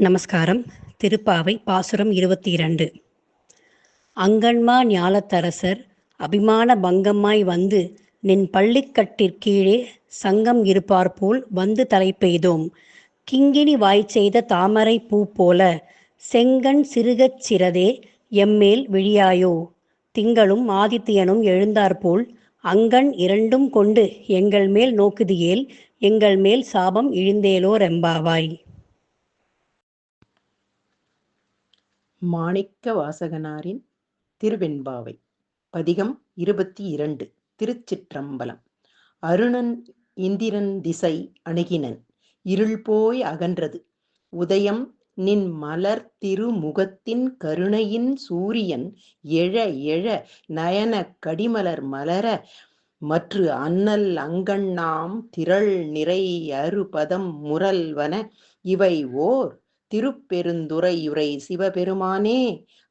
நமஸ்காரம். திருப்பாவை பாசுரம் இருபத்தி இரண்டு அங்கன்மா ஞாலத்தரசர் அபிமான பங்கம்மாய் வந்து நின் பள்ளிக்கட்டிற்கீழே சங்கம் இருப்பார் போல் வந்து தலை பெய்தோம் கிங்கினி வாய் செய்த தாமரை பூ போல செங்கண் சிறுகச் சிறதே எம்மேல் விழியாயோ திங்களும் ஆதித்யனும் எழுந்தாற்போல் அங்கன் இரண்டும் கொண்டு எங்கள் மேல் நோக்குதியேல் எங்கள் மேல் சாபம் இழிந்தேலோ ரெம்பாவாய்? மாணிக்க வாசகனாரின் திருவெண்பாவை. பதிகம் இருபத்தி இரண்டு திருச்சிற்றம்பலம். அருணன் இந்திரன் திசை அணுகினன். இருள் போய் அகன்றது. உதயம் நின் மலர் திருமுகத்தின் கருணையின் சூரியன் எழ எழ நயன கடிமலர் மலர மற்று அன்னல் அங்கண்ணாம் திரள் நிறை அறுபதம் முரல்வன இவை ஓர் திருப்பெருந்துறையுரை சிவபெருமானே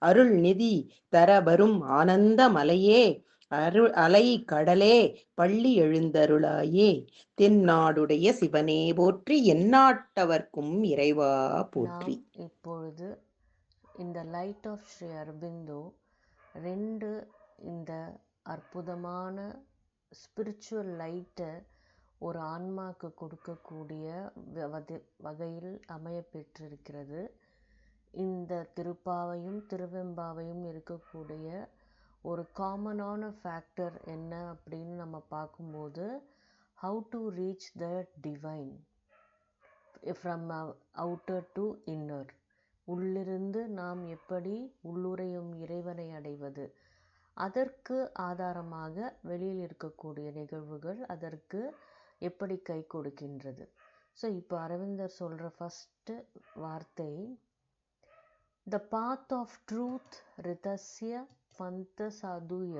அருள்நிதி தரவரும் ஆனந்த மலையே அரு அலை கடலே பள்ளி எழுந்தருளாயே. தென்னாடுடைய சிவனே போற்றி எந்நாட்டவர்க்கும் இறைவா போற்றி. இப்பொழுது இந்த லைட் ஆஃப் ஸ்ரீ அரபிந்தோ ரெண்டு இந்த அற்புதமான ஸ்பிரிச்சுவல் லைட்டை ஒரு ஆன்மாக்கு கொடுக்கக்கூடிய வ- வதி- வகையில் அமைய பெற்றிருக்கிறது. இந்த திருப்பாவையும் திருவெம்பாவையும் இருக்கக்கூடிய ஒரு காமனான ஃபேக்டர் என்ன அப்படின்னு நம்ம பார்க்கும்போது how to reach the divine from outer to inner உள்ளிருந்து நாம் எப்படி உள்ளுரையும் இறைவனை அடைவது? அதற்கு ஆதாரமாக வெளியில் இருக்கக்கூடிய நிகழ்வுகள் அதற்கு எப்படி கை கொடுக்கின்றது ஸோ இப்போ அரவிந்தர் சொல்கிற ஃபஸ்ட்டு வார்த்தை த பாத் ஆஃப் ட்ரூத் ரிதஸ்ய பந்த சாதுய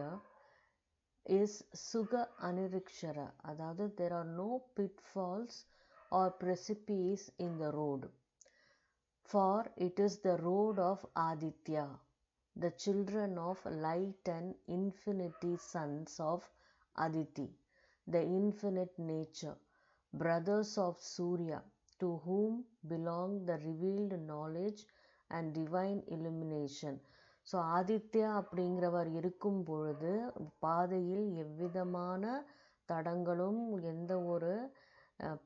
இஸ் சுக அனிரிக்ஷர அதாவது there are no pitfalls or precipices in the road for it is the road of Aditya the children of light and infinity sons of Aditi the infinite nature, brothers of Surya, to whom belong the revealed knowledge and divine illumination. So Aditya அப்படிங்கிறவர் இருக்கும் பொழுது பாதையில் எவ்விதமான தடங்களும் எந்த ஒரு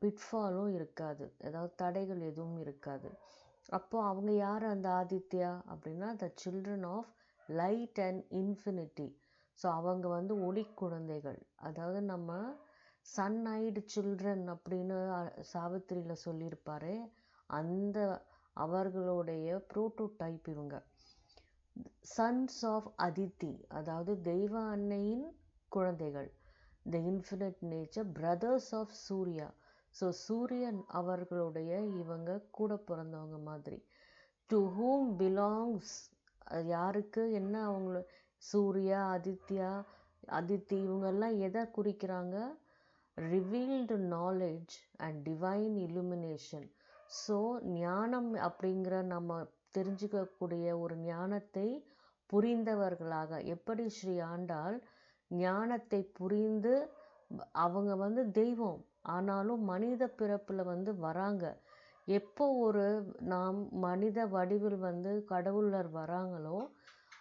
பிட்ஃபாலும் இருக்காது. ஏதாவது தடைகள் எதுவும் இருக்காது. அப்போது அவங்க யார் அந்த ஆதித்யா அப்படின்னா the children of light and infinity so அவங்க வந்து ஒளி குழந்தைகள். அதாவது நம்ம சன் ஐடு சில்ட்ரன் அப்படின்னு சாவித்திரியில் சொல்லியிருப்பார் அந்த அவர்களுடைய ப்ரோட்டோடைப் இவங்க. சன்ஸ் ஆஃப் அதித்தி அதாவது தெய்வ அன்னையின் குழந்தைகள். The infinite nature brothers of Surya so சூரியன் அவர்களுடைய இவங்க கூட பிறந்தவங்க மாதிரி. டு ஹூம் பிலாங்ஸ் யாருக்கு என்ன அவங்கள சூர்யா ஆதித்யா அதித்தி இவங்கெல்லாம் எதை குறிக்கிறாங்க? Revealed knowledge and divine illumination so ஞானம் அப்படிங்கிற நம்ம தெரிஞ்சுக்கக்கூடிய ஒரு ஞானத்தை புரிந்தவர்களாக எப்படி ஸ்ரீ ஆண்டாள் ஞானத்தை புரிந்து அவங்க வந்து தெய்வம் ஆனாலும் மனித பிறப்பில் வந்து வராங்க. எப்போ ஒரு நாம் மனித வடிவில் வந்து கடவுளர் வராங்களோ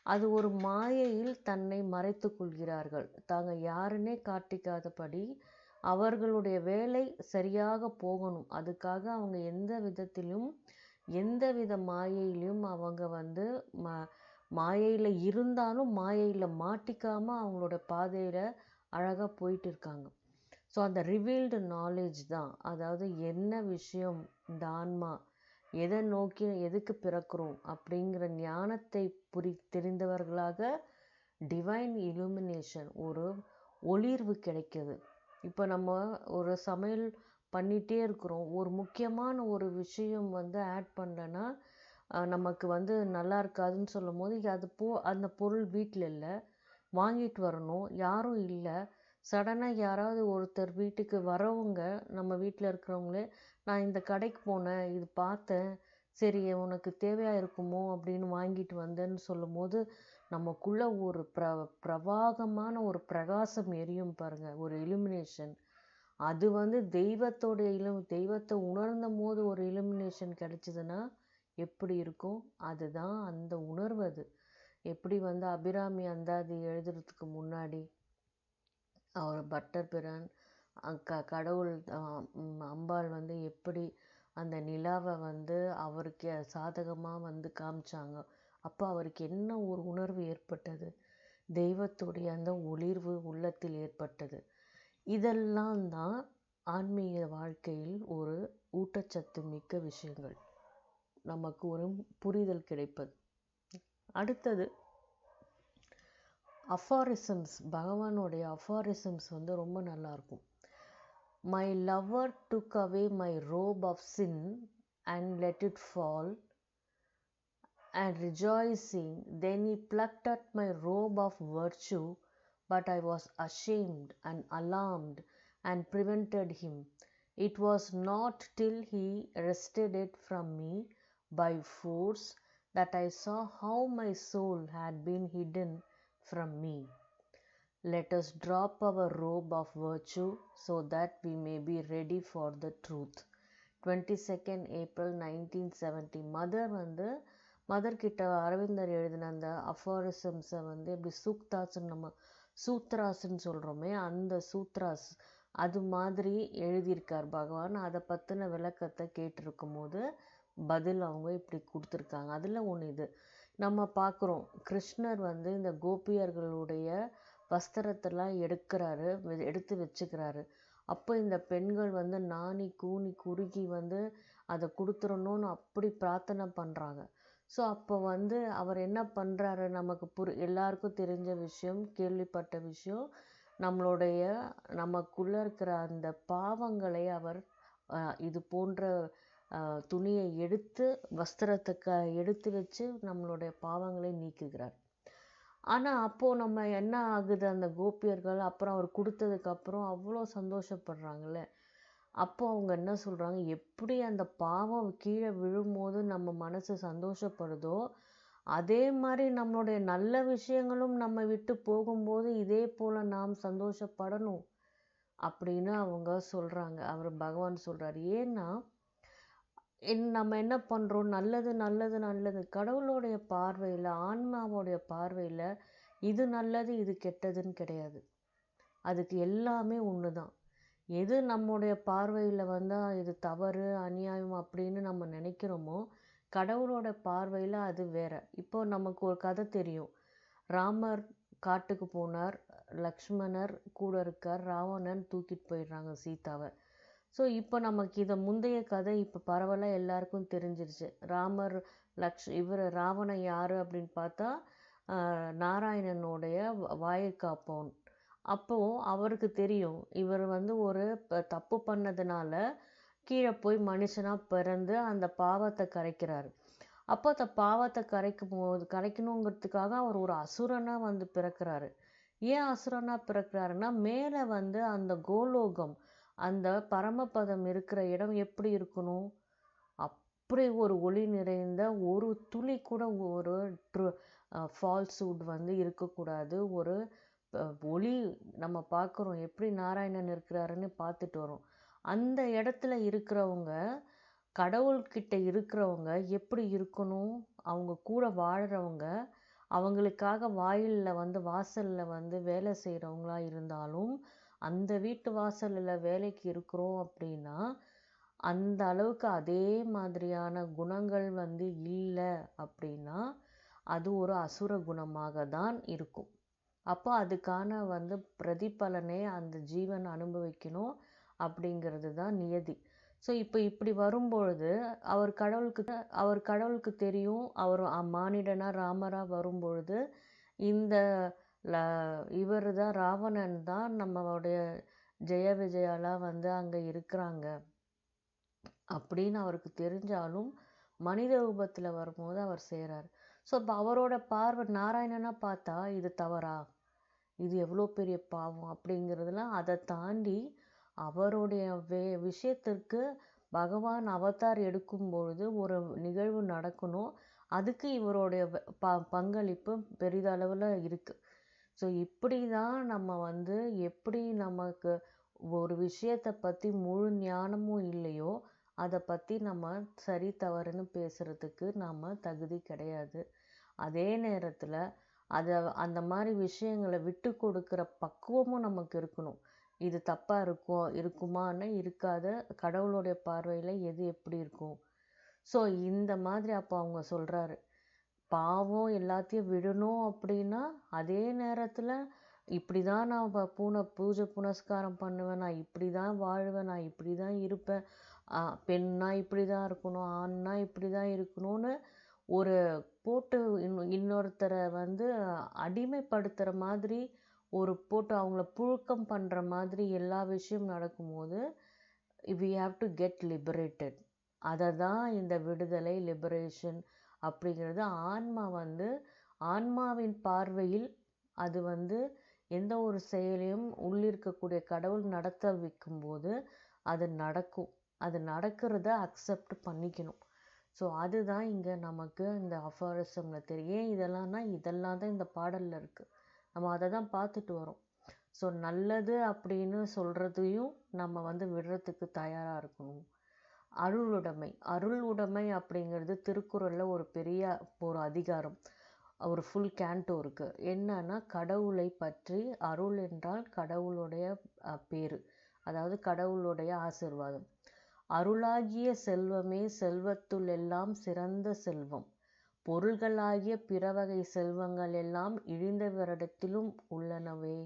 அது ஒரு மாயையில் தன்னை மறைத்து கொள்கிறார்கள். தாங்க யாருன்னே காட்டிக்காதபடி அவர்களுடைய வேலை சரியாக போகணும். அதுக்காக அவங்க எந்த விதத்திலும் எந்த வித மாயையிலையும் அவங்க வந்து ம மாயையில் இருந்தாலும் மாயையில் மாட்டிக்காமல் அவங்களோட பாதையில் அழகாக போயிட்டு இருக்காங்க. ஸோ அந்த ரிவீல்டு நாலேஜ் தான். அதாவது என்ன விஷயம் இந்த ஆன்மா எதை நோக்கி எதுக்கு பிறக்கிறோம் அப்படிங்கிற ஞானத்தை புரி தெரிந்தவர்களாக டிவைன் இலுமினேஷன் ஒரு ஒளிர்வு கிடைக்கிது. இப்போ நம்ம ஒரு சமையல் பண்ணிகிட்டே இருக்கிறோம். ஒரு முக்கியமான ஒரு விஷயம் வந்து ஆட் பண்ணலன்னா நமக்கு வந்து நல்லா இருக்காதுன்னு சொல்லும் போது அது போ அந்த பொருள் வீட்டில் இல்லை. வாங்கிட்டு வரணும். யாரும் இல்லை. சடனாக யாராவது ஒருத்தர் வீட்டுக்கு வரவங்க நம்ம வீட்டில் இருக்கிறவங்களே நான் இந்த கடைக்கு போனேன் இது பார்த்தேன். சரி உனக்கு தேவையாக இருக்குமோ அப்படின்னு வாங்கிட்டு வந்தேன்னு சொல்லும்போது நமக்குள்ளே ஒரு பிர பிரவாகமான ஒரு பிரகாசம் எரியும் பாருங்கள் ஒரு இலுமினேஷன் அது வந்து தெய்வத்தோட இலும் தெய்வத்தை உணர்ந்த போது ஒரு இலுமினேஷன் கிடச்சிதுன்னா எப்படி இருக்கும்? அதுதான் அந்த உணர்வு அது. எப்படி வந்து அபிராமி அந்தாதி எழுதுறதுக்கு முன்னாடி அவர் பட்டர் பிரான் க கடவுள் அம்பாள் வந்து எப்படி அந்த நிலாவை வந்து அவருக்கு சாதகமாக வந்து காமிச்சாங்க. அப்போ அவருக்கு என்ன ஒரு உணர்வு ஏற்பட்டது? தெய்வத்துடைய அந்த ஒளிர்வு உள்ளத்தில் ஏற்பட்டது. இதெல்லாம் தான் ஆன்மீக வாழ்க்கையில் ஒரு ஊட்டச்சத்து மிக்க விஷயங்கள். நமக்கு ஒரு புரிதல் கிடைப்பது. அடுத்தது அஃபாரிசம்ஸ். பகவானுடைய அஃபாரிசம்ஸ் வந்து ரொம்ப நல்லா My lover took away my robe of sin and let it fall. And rejoicing, then he plucked at my robe of virtue, but I was ashamed and alarmed and prevented him. It was not till he wrested it from me by force that I saw how my soul had been hidden from me. Let us drop our robe of virtue so that we may be ready for the truth. 22nd April nineteen seventy mother வந்து mother கிட்ட அரவிந்தர் எழுதின அந்த அஃபாரிசம்ஸை வந்து எப்படி சூக்தாஸ்ன்னு நம்ம சூத்ராஸ்ன்னு சொல்கிறோமே அந்த சூத்ராஸ் அது மாதிரி எழுதியிருக்கார் பகவான். அதை பற்றின விளக்கத்தை கேட்டிருக்கும் போது பதில் அவங்க இப்படி கொடுத்துருக்காங்க. அதில் ஒன்று இது. நம்ம பார்க்குறோம் கிருஷ்ணர் வந்து இந்த கோபியர்களுடைய வஸ்திரத்தெல்லாம் எடுக்கிறாரு வெ- எடுத்து வச்சுக்கிறாரு. அப்போ இந்த பெண்கள் வந்து நாணி கூனி குறுகி வந்து அதை கொடுத்துடணும்னு அப்படி பிரார்த்தனை பண்ணுறாங்க ஸோ அப்போ வந்து அவர் என்ன பண்ணுறாரு நமக்கு புரி எல்லாருக்கும் தெரிஞ்ச விஷயம் கேள்விப்பட்ட விஷயம் நம்மளுடைய நமக்குள்ளே இருக்கிற அந்த பாவங்களை அவர் இது போன்ற துணியை எடுத்து வஸ்திரத்தை க எடுத்து வச்சு நம்மளுடைய பாவங்களை நீக்குகிறார். ஆனால் அப்போது நம்ம என்ன ஆகுது? அந்த கோபியர்கள் அப்புறம் அவர் கொடுத்ததுக்கப்புறம் அவ்வளோ சந்தோஷப்படுறாங்கல்ல. அப்போ அவங்க என்ன சொல்கிறாங்க எப்படி அந்த பாவம் கீழே விழும்போது நம்ம மனசு சந்தோஷப்படுதோ அதே மாதிரி நம்மளுடைய நல்ல விஷயங்களும் நம்ம விட்டு போகும்போது இதே போல் நாம் சந்தோஷப்படணும் அப்படின்னு அவங்க சொல்கிறாங்க அவர் பகவான் சொல்கிறார் ஏன்னா என் நம்ம என்ன பண்ணுறோம் நல்லது நல்லது நல்லது. கடவுளுடைய பார்வையில் ஆன்மாவோடைய பார்வையில் இது நல்லது இது கெட்டதுன்னு கிடையாது. அதுக்கு எல்லாமே ஒன்று தான் எது நம்முடைய பார்வையில் வந்தால் இது தவறு அநியாயம் அப்படின்னு நம்ம நினைக்கிறோமோ கடவுளோட பார்வையில் அது வேற. இப்போ நமக்கு ஒரு கதை தெரியும். ராமர் காட்டுக்கு போனார் லக்ஷ்மணர் கூட இருக்கார் ராவணன் தூக்கிட்டு போயிடுறாங்க சீதாவை. ஸோ இப்போ நமக்கு இதை முந்தைய கதை இப்போ பரவலாக எல்லாருக்கும் தெரிஞ்சிருச்சு. ராமர் லக்ஷ் இவர் ராவணன் யார் அப்படின்னு பார்த்தா நாராயணனுடைய வ- அப்போது அவருக்கு தெரியும். இவர் வந்து ஒரு தப்பு பண்ணதுனால கீழே போய் மனுஷனாக பிறந்து அந்த பாவத்தை கரைக்கிறாரு. அப்போ அந்த பாவத்தை கரைக்கும் போது கரைக்கணுங்கிறதுக்காக அவர் ஒரு அசுரனாக வந்து பிறக்கிறாரு. ஏன் அசுரனாக பிறக்கிறாருன்னா மேலே வந்து அந்த கோலோகம் அந்த பரமபதம் இருக்கிற இடம் எப்படி இருக்கணும்? அப்படி ஒரு ஒளி நிறைந்த ஒரு துளி கூட ஒரு ட்ரு ஃபால்ஸ்வுட் வந்து இருக்கக்கூடாது. ஒரு ஒளி நம்ம பார்க்குறோம். எப்படி நாராயணன் இருக்கிறாருன்னு பார்த்துட்டு வரோம். அந்த இடத்துல இருக்கிறவங்க கடவுள்கிட்ட இருக்கிறவங்க எப்படி இருக்கணும்? அவங்க கூட வாழ்கிறவங்க அவங்களுக்காக வாயிலில் வந்து வாசலில் வந்து வேலை செய்கிறவங்களா இருந்தாலும் அந்த வீட்டு வாசலில் வேலைக்கு இருக்கிறோம் அப்படின்னா அந்த அளவுக்கு அதே மாதிரியான குணங்கள் வந்து இல்லை அப்படின்னா அது ஒரு அசுர குணமாக தான் இருக்கும். அப்போ அதுக்கான வந்து பிரதிபலனை அந்த ஜீவன் அனுபவிக்கணும் அப்படிங்கிறது தான் நியதி. ஸோ இப்போ இப்படி வரும்பொழுது அவர் கடவுளுக்கு அவர் கடவுளுக்கு தெரியும் அவர் மானிடனாக ராமராக வரும்பொழுது இந்த ல இவர் தான் ராவணன் தான் நம்மளுடைய ஜெய விஜயாலாம் வந்து அங்கே இருக்கிறாங்க. அப்படின்னு அவருக்கு தெரிஞ்சாலும் மனித ரூபத்தில் வரும்போது அவர் செய்கிறார் ஸோ இப்போ அவரோட பார்வை நாராயணனாக பார்த்தா இது தவறா? இது எவ்வளோ பெரிய பாவம் அப்படிங்கிறதுலாம் அதை தாண்டி அவருடைய வே விஷயத்திற்கு பகவான் அவதார் எடுக்கும்பொழுது ஒரு நிகழ்வு நடக்கணும். அதுக்கு இவருடைய ப பங்களிப்பு பெரிதளவில் இருக்குது ஸோ இப்படி தான் நம்ம வந்து எப்படி நமக்கு ஒரு விஷயத்தை பற்றி முழு ஞானமும் இல்லையோ அதை பற்றி நம்ம சரி தவறுன்னு பேசுகிறதுக்கு நாம் தகுதி கிடையாது. அதே நேரத்தில் அதை அந்த மாதிரி விஷயங்களை விட்டு கொடுக்குற பக்குவமும் நமக்கு இருக்கணும். இது தப்பாக இருக்கும் இருக்குமான்னு இருக்காத கடவுளுடைய பார்வையில் எது எப்படி இருக்கும்? ஸோ இந்த மாதிரி அப்போ அவங்க சொல்கிறாரு பாவம் எல்லாத்தையும் விடணும் அப்படின்னா அதே நேரத்தில் இப்படி தான் நான் ப- பூனை பூஜை புனஸ்காரம் பண்ணுவேன். நான் இப்படி தான் வாழ்வேன். நான் இப்படி தான் இருப்பேன். பெண்ணாக பெண்ணா இப்படி தான் இருக்கணும். ஆண்னா இப்படி தான் இருக்கணும்னு ஒரு போட்டு இன்னொ இன்னொருத்தரை வந்து அடிமைப்படுத்துகிற மாதிரி ஒரு போட்டு அவங்கள புழுக்கம் பண்ணுற மாதிரி எல்லா விஷயம் நடக்கும்போது we have to get liberated அதை தான் இந்த விடுதலை லிபரேஷன் அப்படிங்கிறது ஆன்மா வந்து ஆன்மாவின் பார்வையில் அது வந்து எந்த ஒரு செயலையும் உள்ளிருக்கக்கூடிய கடவுள் நடத்த வைக்கும்போது அது நடக்கும். அது நடக்கிறத அக்செப்ட் பண்ணிக்கணும். ஸோ அதுதான் இங்கே நமக்கு இந்த அஃபாரிசமில் தெரியும். ஏன் இதெல்லாம்னா இதெல்லாம் தான் இந்த பாடலில் இருக்குது நம்ம அதை தான் பார்த்துட்டு வரோம். ஸோ நல்லது அப்படின்னு சொல்கிறதையும் நம்ம வந்து விடுறதுக்கு தயாராக இருக்கணும். அருளுடைமை. அருள் உடைமை அப்படிங்கிறது திருக்குறளில் ஒரு பெரிய ஒரு அதிகாரம். ஒரு ஃபுல் கேண்டோ இருக்குது என்னன்னா கடவுளை பற்றி அருள் என்றால் கடவுளுடைய பேர். அதாவது கடவுளுடைய ஆசிர்வாதம். அருளாகிய செல்வமே செல்வத்துள் எல்லாம் சிறந்த செல்வம். பொருள்களாகிய பிறவகை செல்வங்கள் எல்லாம் இழிந்தவரிடத்திலும் உள்ளனவே.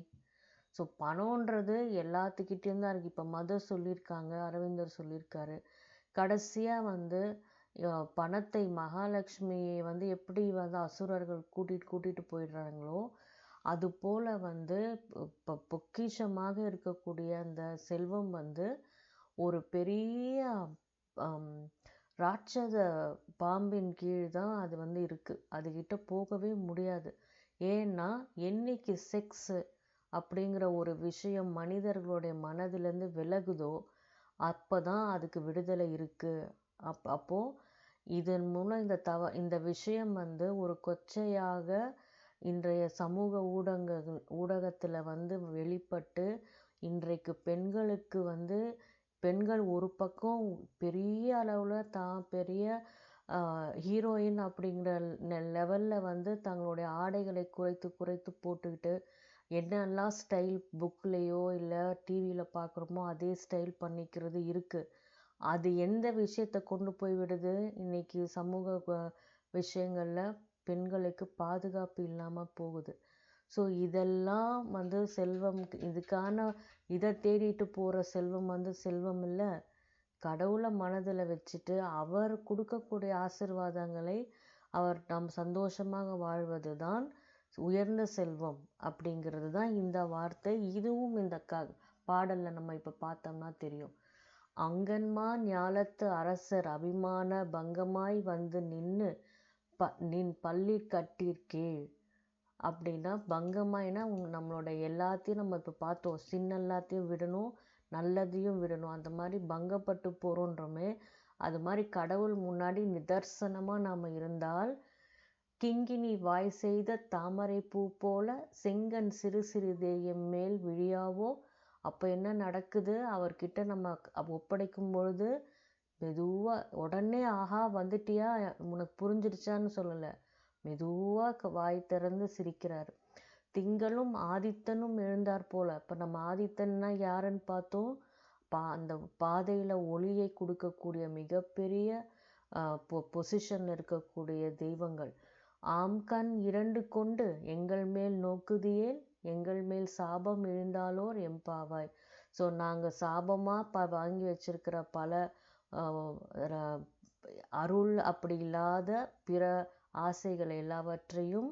ஸோ பணம்ன்றது எல்லாத்துக்கிட்டேயும் தான் இருக்குது இப்போ மதர் சொல்லியிருக்காங்க அரவிந்தர் சொல்லியிருக்காரு. கடைசியாக வந்து பணத்தை மகாலட்சுமியை வந்து எப்படி வந்து அசுரர்கள் கூட்டிட்டு கூட்டிட்டு போயிடுறாங்களோ அது போல வந்து இப்போ பொக்கிஷமாக இருக்கக்கூடிய அந்த செல்வம் வந்து ஒரு பெரிய ராட்சத பாம்பின் கீழ் தான் அது வந்து இருக்குது அதுகிட்ட போகவே முடியாது. ஏன்னா என்னைக்கு செக்ஸு அப்படிங்கிற ஒரு விஷயம் மனிதர்களுடைய மனதிலேருந்து விலகுதோ அப்போ தான் அதுக்கு விடுதலை இருக்குது அப் அப்போது இதன் மூலம் இந்த தவ இந்த விஷயம் வந்து ஒரு கொச்சையாக இன்றைய சமூக ஊடகங்கள் ஊடகத்தில் வந்து வெளிப்பட்டு இன்றைக்கு பெண்களுக்கு வந்து பெண்கள் ஒரு பக்கம் பெரிய அளவில் தான் பெரிய ஹீரோயின் அப்படிங்கிற லெவலில் வந்து தங்களுடைய ஆடைகளை குறைத்து குறைத்து போட்டுக்கிட்டு என்னெல்லாம் ஸ்டைல் புக்லேயோ இல்லை டிவியில் பார்க்குறோமோ அதே ஸ்டைல் பண்ணிக்கிறது இருக்குது அது எந்த விஷயத்தை கொண்டு போய் விடுது? இன்றைக்கி சமூக விஷயங்களில் பெண்களுக்கு பாதுகாப்பு இல்லாமல் போகுது. ஸோ இதெல்லாம் வந்து செல்வம் இதுக்கான இதை தேடிட்டு போகிற செல்வம் வந்து செல்வம் இல்லை. கடவுளை மனதில் வச்சுட்டு அவர் கொடுக்கக்கூடிய ஆசிர்வாதங்களை அவர் நம் சந்தோஷமாக வாழ்வது தான் உயர்ந்த செல்வம் அப்படிங்கிறது தான் இந்த வார்த்தை. இதுவும் இந்த க பாடலில் நம்ம இப்போ பார்த்தோம்னா தெரியும். அங்கன்மா ஞாலத்து அரசர் அபிமான பங்கமாய் வந்து நின்று ப நின் பள்ளி கட்டிற்கீழ். அப்படின்னா பங்கமாய்னா நம்மளோட எல்லாத்தையும் நம்ம இப்போ பார்த்தோம். சின்ன எல்லாத்தையும் விடணும் நல்லதையும் விடணும். அந்த மாதிரி பங்கப்பட்டு போகிறோன்றமே அது மாதிரி கடவுள் முன்னாடி நிதர்சனமாக நாம் இருந்தால் கிங்கினி வாய் செய்த தாமரை பூ போல செங்கன் சிறு சிறு தேயம் மேல் விழியாவோ? அப்போ என்ன நடக்குது? அவர்கிட்ட நம்ம ஒப்படைக்கும் பொழுது மெதுவாக உடனே ஆஹா வந்துட்டியா? உனக்கு புரிஞ்சிடுச்சான்னு சொல்லலை. மெதுவாக வாய் திறந்து சிரிக்கிறார். திங்களும் ஆதித்தனும் எழுந்தார் போல. இப்போ நம்ம ஆதித்தன்னா யாருன்னு பார்த்தோம்? பா அந்த பாதையில் ஒளியை கொடுக்கக்கூடிய மிகப்பெரிய பொ பொசிஷனில் இருக்கக்கூடிய தெய்வங்கள். ஆம் கண் இரண்டு கொண்டு எங்கள் மேல் நோக்குதியேல் எங்கள் மேல் சாபம் எழுந்தாலோர் எம்பாவாய் ஸோ நாங்கள் சாபமாக ப வாங்கி வச்சிருக்கிற பல ர- அருள் அப்படி இல்லாத பிற ஆசைகள் எல்லாவற்றையும்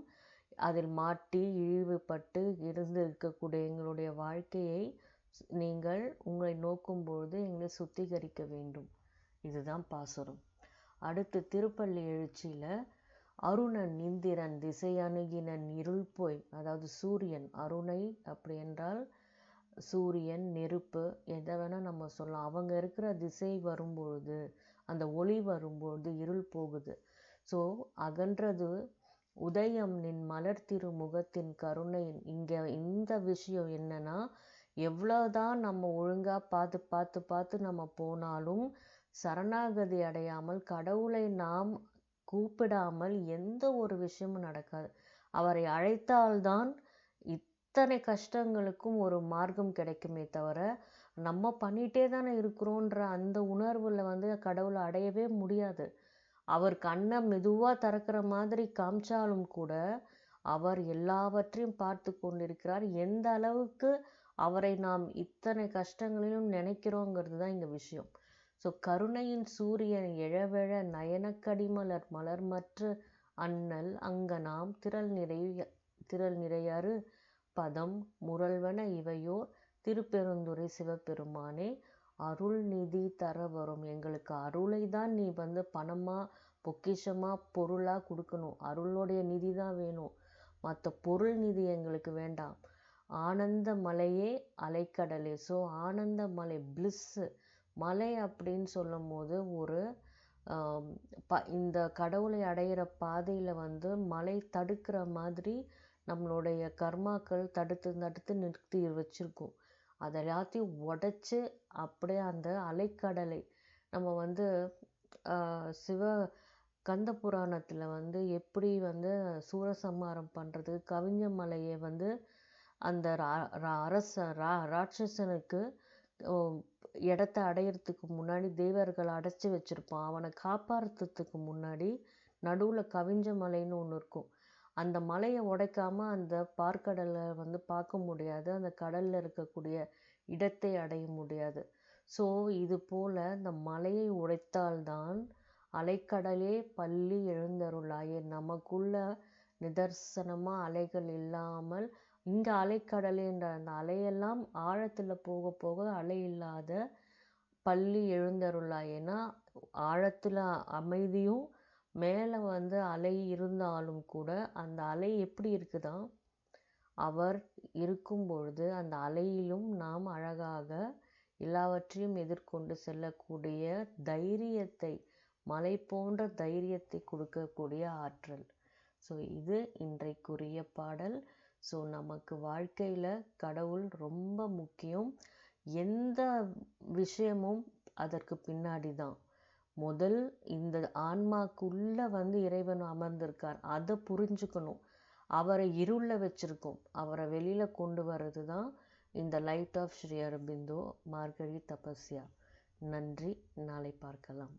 அதில் மாட்டி இழிவுபட்டு இருந்து இருக்கக்கூடிய எங்களுடைய வாழ்க்கையை நீங்கள் உங்களை நோக்கும்பொழுது எங்களை சுத்திகரிக்க வேண்டும். இதுதான் பாசுரம். அடுத்து திருப்பள்ளி எழுச்சியில் அருணன் இந்திரன் திசை அணுகினன் இருள் போய் அதாவது சூரியன். அருணை அப்படி என்றால் சூரியன் நெருப்பு எதை வேணால் நம்ம சொல்லலாம். அவங்க இருக்கிற திசை வரும்பொழுது அந்த ஒளி வரும்பொழுது இருள் போகுது. ஸோ அகன்றது உதயம் நின் மலர் திருமுகத்தின் கருணை இங்கே இந்த விஷயம் என்னன்னா எவ்வளோதான் நம்ம ஒழுங்காக பார்த்து பார்த்து பார்த்து நம்ம போனாலும் சரணாகதி அடையாமல் கடவுளை நாம் கூப்பிடாமல் எந்த ஒரு விஷயமும் நடக்காது. அவரை அழைத்தால்தான் இத்தனை கஷ்டங்களுக்கும் ஒரு மார்க்கம் கிடைக்குமே தவிர நம்ம பண்ணிகிட்டே தானே இருக்கிறோன்ற அந்த உணர்வில் வந்து கடவுளை அடையவே முடியாது. அவர் கண்ணை மெதுவாக திறக்கிற மாதிரி காமிச்சாலும் கூட அவர் எல்லாவற்றையும் பார்த்து கொண்டிருக்கிறார். எந்த அளவுக்கு அவரை நாம் இத்தனை கஷ்டங்களிலும் நினைக்கிறோங்கிறது தான் இங்கே விஷயம். ஸோ கருணையின் சூரியன் எழவெழ நயனக்கடிமலர் மலர்மற்று அண்ணல் அங்கனாம் திரள் நிறைய திரள் நிறையாறு பதம் முரல்வன இவையோர் திருப்பெருந்துறை சிவபெருமானே. அருள் நிதி தர வரும். எங்களுக்கு அருளை தான் நீ வந்து பணமாக பொக்கிஷமாக பொருளாக கொடுக்கணும். அருளுடைய நிதி தான் வேணும். மற்ற பொருள் நிதி எங்களுக்கு வேண்டாம். ஆனந்த மலையே அலைக்கடலே. ஸோ ஆனந்த மலை பிளிஸ்ஸு மலை அப்படின்னு சொல்லும் போது ஒரு ப இந்த கடவுளை அடையிற பாதையில் வந்து மலை தடுக்கிற மாதிரி நம்மளுடைய கர்மாக்கள் தடுத்து தடுத்து நிறுத்தி வச்சுருக்கோம். அதை எல்லாத்தையும் உடச்சி அப்படியே அந்த அலைக்கடலை நம்ம வந்து சிவ கந்த புராணத்தில் வந்து எப்படி வந்து சூரசம்ஹாரம் பண்ணுறது கவிஞ மலையை வந்து அந்த அரச ரா ராட்சசனுக்கு இடத்த அடையிறதுக்கு முன்னாடி தேவர்கள் அடைச்சி வச்சுருப்பான். அவனை காப்பாற்றுறதுக்கு முன்னாடி நடுவில் கவிஞ்ச மலைன்னு ஒன்று இருக்கும். அந்த மலையை உடைக்காம அந்த பார்க்கடலை வந்து பார்க்க முடியாது. அந்த கடலில் இருக்கக்கூடிய இடத்தை அடைய முடியாது. ஸோ இது போல் இந்த மலையை உடைத்தால்தான் அலைக்கடலே பள்ளி எழுந்தருளாயே. நமக்குள்ள நிதர்சனமாக அலைகள் இல்லாமல் இங்கே அலைக்கடலேன்ற அந்த அலையெல்லாம் ஆழத்தில் போக போக அலை இல்லாத பள்ளி எழுந்தருளாயேன்னா ஆழத்தில் அமைதியும் மேலே வந்து அலை இருந்தாலும் கூட அந்த அலை எப்படி இருக்குதான் அவர் இருக்கும் பொழுது அந்த அலையிலும் நாம் அழகாக எல்லாவற்றையும் எதிர்கொண்டு செல்லக்கூடிய தைரியத்தை மலை போன்ற தைரியத்தை கொடுக்கக்கூடிய ஆற்றல். ஸோ இது இன்றைக்குரிய பாடல். ஸோ நமக்கு வாழ்க்கையில் கடவுள் ரொம்ப முக்கியம். எந்த விஷயமும் அதற்கு பின்னாடி தான். முதல் இந்த ஆன்மாக்குள்ளே வந்து இறைவன் அமர்ந்திருக்கார். அதை புரிஞ்சுக்கணும். அவரை இருளில் வச்சுருக்கோம். அவரை வெளியில் கொண்டு வர்றது தான் இந்த லைட் ஆஃப் ஸ்ரீ அரபிந்தோ மார்கழி தபஸ்யா நன்றி. நாளை பார்க்கலாம்.